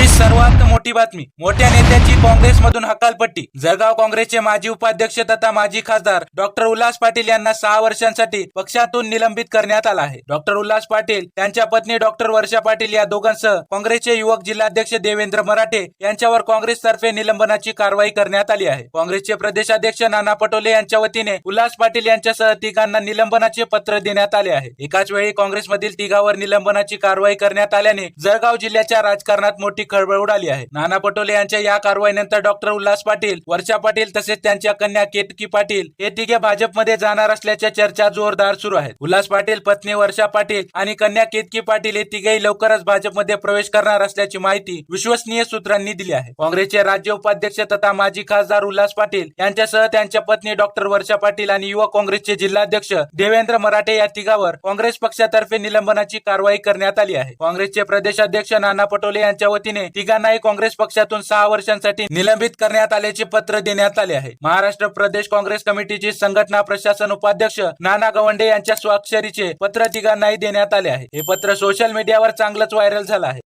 bitches सर्वात मोठी बातमी. मोठ्या नेत्याची काँग्रेसमधून हकालपट्टी. जळगाव काँग्रेसचे माजी उपाध्यक्ष तथा माजी खासदार डॉक्टर उल्हास पाटील यांना सहा वर्षांसाठी पक्षातून निलंबित करण्यात आला आहे. डॉक्टर उल्हास पाटील त्यांच्या पत्नी डॉक्टर वर्षा पाटील या दोघांसह काँग्रेसचे युवक जिल्हाध्यक्ष देवेंद्र मराठे यांच्यावर काँग्रेसतर्फे निलंबनाची कारवाई करण्यात आली आहे. काँग्रेसचे प्रदेशाध्यक्ष नाना पटोले यांच्या वतीने उल्हास पाटील यांच्यासह तिघांना निलंबनाचे पत्र देण्यात आले आहे. एकाच वेळी काँग्रेसमधील तिघावर निलंबनाची कारवाई करण्यात आल्याने जळगाव जिल्ह्याच्या राजकारणात मोठी खळबळ उडाली आहे. नाना पटोले यांच्या या कारवाईनंतर डॉक्टर उल्हास पाटील वर्षा पाटील तसेच त्यांच्या कन्या केतकी पाटील हे तिघे भाजपमध्ये जाणार असल्याच्या चर्चा जोरदार सुरू आहेत. उल्हास पाटील पत्नी वर्षा पाटील आणि कन्या केतकी पाटील हे तिघेही लवकरच भाजपमध्ये प्रवेश करणार असल्याची माहिती विश्वसनीय सूत्रांनी दिली आहे. काँग्रेसचे राज्य उपाध्यक्ष तथा माजी खासदार उल्हास पाटील यांच्यासह त्यांच्या पत्नी डॉक्टर वर्षा पाटील आणि युवा काँग्रेसचे जिल्हाध्यक्ष देवेंद्र मराठे या तिघावर काँग्रेस पक्षातर्फे निलंबनाची कारवाई करण्यात आली आहे. काँग्रेसचे प्रदेशाध्यक्ष नाना पटोले यांच्या वतीने तिघांनाही काँग्रेस पक्षातून सहा वर्षांसाठी निलंबित करण्यात आल्याचे पत्र देण्यात आले आहे. महाराष्ट्र प्रदेश काँग्रेस कमिटीचे संघटना प्रशासन उपाध्यक्ष नाना गवंडे यांच्या स्वाक्षरीचे पत्र तिघांनाही देण्यात आले आहे. हे पत्र सोशल मीडियावर चांगलंच व्हायरल झालं आहे.